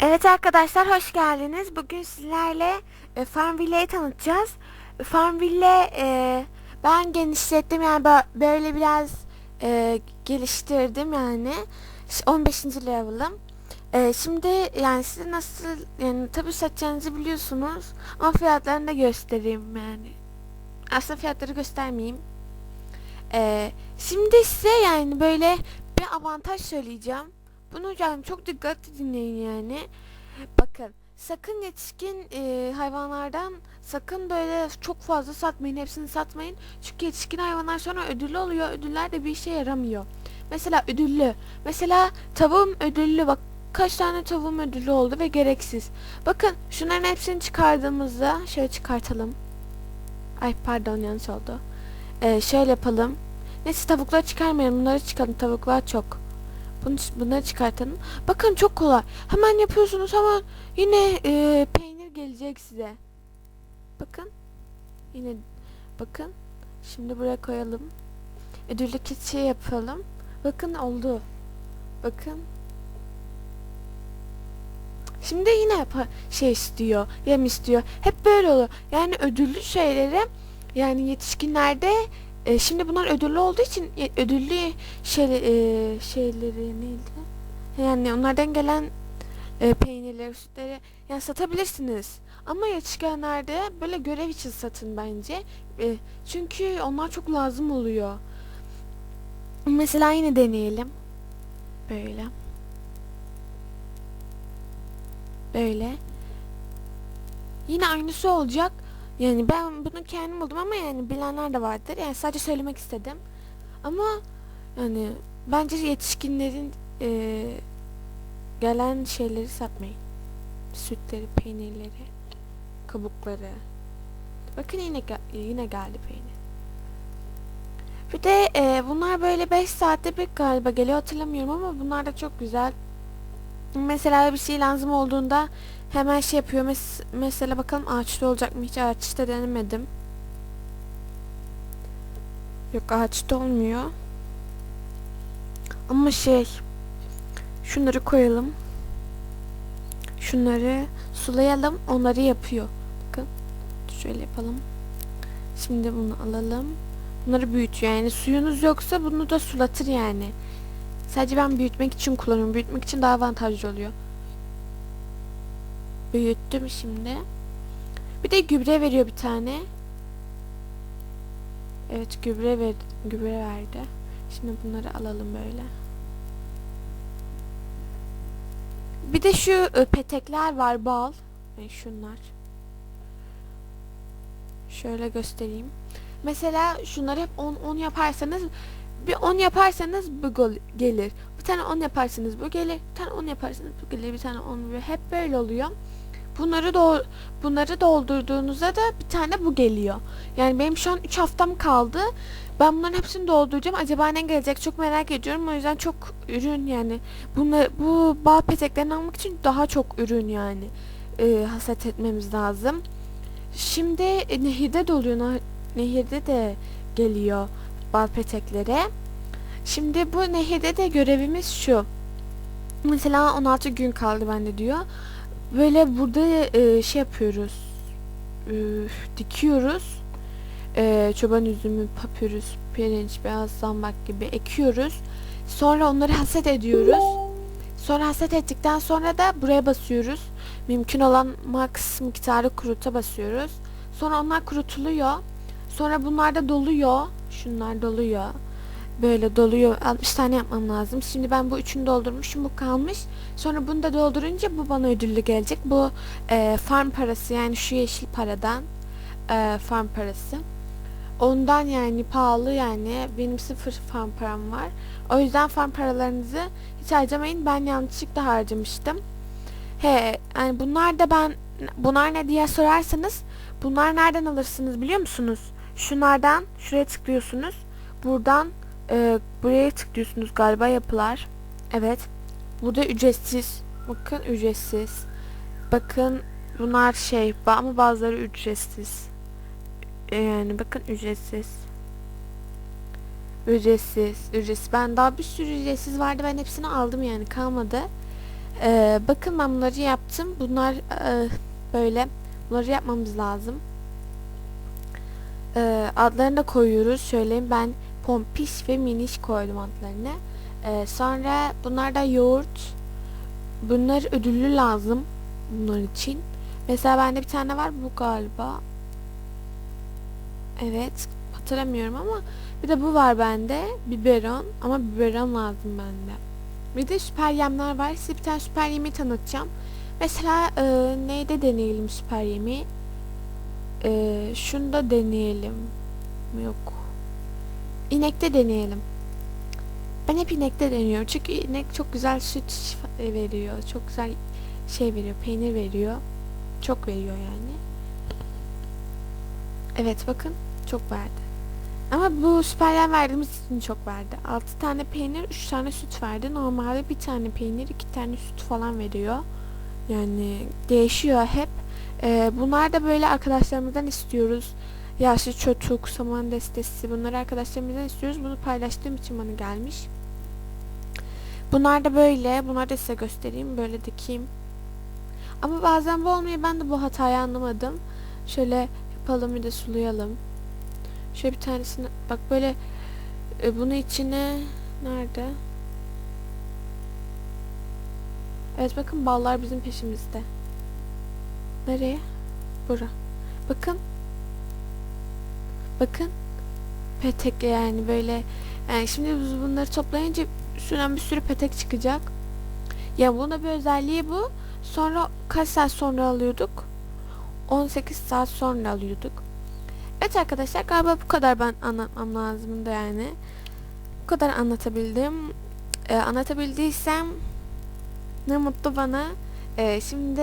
Evet arkadaşlar hoş geldiniz. Bugün sizlerle e, Farmville'yi tanıtacağız. Farmville e, ben genişlettim yani bö- böyle biraz e, geliştirdim yani. Ş- 15. level'ım. E, şimdi yani size nasıl yani tabi satacağınızı biliyorsunuz ama fiyatlarını da göstereyim yani. Aslında fiyatları göstermeyeyim. E, şimdi size yani böyle bir avantaj söyleyeceğim. Bunu yani çok dikkatli dinleyin yani. Bakın sakın yetişkin e, hayvanlardan sakın böyle çok fazla satmayın. Hepsini satmayın. Çünkü yetişkin hayvanlar sonra ödüllü oluyor. Ödüller de bir işe yaramıyor. Mesela ödüllü. Mesela tavuğum ödüllü. Bak kaç tane tavuğum ödüllü oldu ve gereksiz. Bakın şunların hepsini çıkardığımızda şöyle çıkartalım. Ay pardon yanlış oldu. E, şöyle yapalım. Neyse tavukları çıkarmayalım. Bunları çıkalım. Tavuklar çok. Bunu, bunları çıkartalım. Bakın çok kolay. Hemen yapıyorsunuz ama yine e, peynir gelecek size. Bakın. Yine bakın. Şimdi buraya koyalım. Ödüllü keçi yapalım. Bakın oldu. Bakın. Şimdi yine yap şey istiyor. Yem istiyor. Hep böyle oluyor. Yani ödüllü şeyleri yani yetişkinlerde e, şimdi bunlar ödüllü olduğu için e, ödüllü şey, e, şeyleri neydi? Yani onlardan gelen e, peynirleri, sütleri yani satabilirsiniz. Ama yetişkinlerde böyle görev için satın bence. E, çünkü onlar çok lazım oluyor. Mesela yine deneyelim. Böyle. Böyle. Yine aynısı olacak. Yani ben bunu kendim buldum ama yani bilenler de vardır. Yani sadece söylemek istedim. Ama yani bence yetişkinlerin e, gelen şeyleri satmayın. Sütleri, peynirleri, kabukları. Bakın yine yine geldi peynir. Bir de e, bunlar böyle 5 saatte bir galiba geliyor hatırlamıyorum ama bunlar da çok güzel. Mesela bir şey lazım olduğunda hemen şey yapıyor. Mes mesela bakalım ağaçta olacak mı? Hiç ağaçta denemedim. Yok ağaçta olmuyor. Ama şey şunları koyalım. Şunları sulayalım. Onları yapıyor. Bakın. Şöyle yapalım. Şimdi bunu alalım. Bunları büyütüyor. Yani suyunuz yoksa bunu da sulatır yani. Sadece ben büyütmek için kullanıyorum. Büyütmek için daha avantajlı oluyor. Büyüttüm şimdi. Bir de gübre veriyor bir tane. Evet gübre ver gübre verdi. Şimdi bunları alalım böyle. Bir de şu e, petekler var bal. Yani şunlar. Şöyle göstereyim. Mesela şunları hep 10 10 yaparsanız bir 10 yaparsanız bu gol gelir. Bir tane 10 yaparsanız bu gelir. Bir tane 10 yaparsanız bu gelir. Bir tane 10 böyle hep böyle oluyor. Bunları do bunları doldurduğunuzda da bir tane bu geliyor. Yani benim şu an 3 haftam kaldı. Ben bunların hepsini dolduracağım. Acaba ne gelecek çok merak ediyorum. O yüzden çok ürün yani. Bunları, bu bal peteklerini almak için daha çok ürün yani. E, hasat etmemiz lazım. Şimdi e, nehirde doluyor. Ne- Nehirde de geliyor bal petekleri. Şimdi bu nehirde de görevimiz şu. Mesela 16 gün kaldı bende diyor. Böyle burada e, şey yapıyoruz. E, dikiyoruz. E, çoban üzümü, papyrus, pirinç, beyaz zambak gibi ekiyoruz. Sonra onları hasat ediyoruz. Sonra hasat ettikten sonra da buraya basıyoruz. Mümkün olan max miktarı kuruta basıyoruz. Sonra onlar kurutuluyor. Sonra bunlar da doluyor. Şunlar doluyor. Böyle doluyor. 60 tane yapmam lazım. Şimdi ben bu üçünü doldurmuşum. Bu kalmış. Sonra bunu da doldurunca bu bana ödüllü gelecek. Bu e, farm parası yani şu yeşil paradan e, farm parası. Ondan yani pahalı yani. Benim sıfır farm param var. O yüzden farm paralarınızı hiç harcamayın. Ben yanlışlıkla harcamıştım. He, yani bunlar da ben bunlar ne diye sorarsanız bunlar nereden alırsınız biliyor musunuz? Şunlardan şuraya tıklıyorsunuz. Buradan e, buraya tıklıyorsunuz galiba yapılar. Evet. Burada ücretsiz. Bakın ücretsiz. Bakın bunlar şey ama bazıları ücretsiz. E, yani bakın ücretsiz. Ücretsiz. Ücretsiz. Ben daha bir sürü ücretsiz vardı. Ben hepsini aldım yani kalmadı. Ee, bakın ben bunları yaptım. Bunlar e, böyle. Bunları yapmamız lazım. Ee, adlarını da koyuyoruz. Söyleyeyim ben Pompiş ve Miniş koydum adlarını. Ee, sonra bunlar da yoğurt. Bunlar ödüllü lazım. Bunlar için. Mesela bende bir tane var bu galiba. Evet. Hatırlamıyorum ama bir de bu var bende. Biberon. Ama biberon lazım bende. Bir de süper yemler var. Size bir tane süper yemi tanıtacağım. Mesela e, neyde deneyelim süper yemi? E, şunu da deneyelim. Yok. İnekte deneyelim. Ben hep inekte deniyorum. Çünkü inek çok güzel süt veriyor. Çok güzel şey veriyor. Peynir veriyor. Çok veriyor yani. Evet bakın. Çok verdi. Ama bu süperyen verdiğimiz için çok verdi. 6 tane peynir, 3 tane süt verdi. Normalde bir tane peynir, 2 tane süt falan veriyor. Yani değişiyor hep. Ee, bunlar da böyle arkadaşlarımızdan istiyoruz. Yaşlı çotuk, saman destesi bunları arkadaşlarımızdan istiyoruz. Bunu paylaştığım için bana gelmiş. Bunlar da böyle. Bunları da size göstereyim. Böyle dikeyim. Ama bazen bu olmuyor. Ben de bu hatayı anlamadım. Şöyle yapalım bir de sulayalım. Şöyle bir tanesini bak böyle e, bunu içine nerede? Evet bakın ballar bizim peşimizde. Nereye? Bura. Bakın. Bakın. Petek yani böyle yani şimdi biz bunları toplayınca üstünden bir sürü petek çıkacak. Ya bunun da bir özelliği bu. Sonra kaç saat sonra alıyorduk? 18 saat sonra alıyorduk. Evet arkadaşlar galiba bu kadar ben anlatmam lazımdı yani. Bu kadar anlatabildim. Ee, anlatabildiysem ne mutlu bana. Ee, şimdi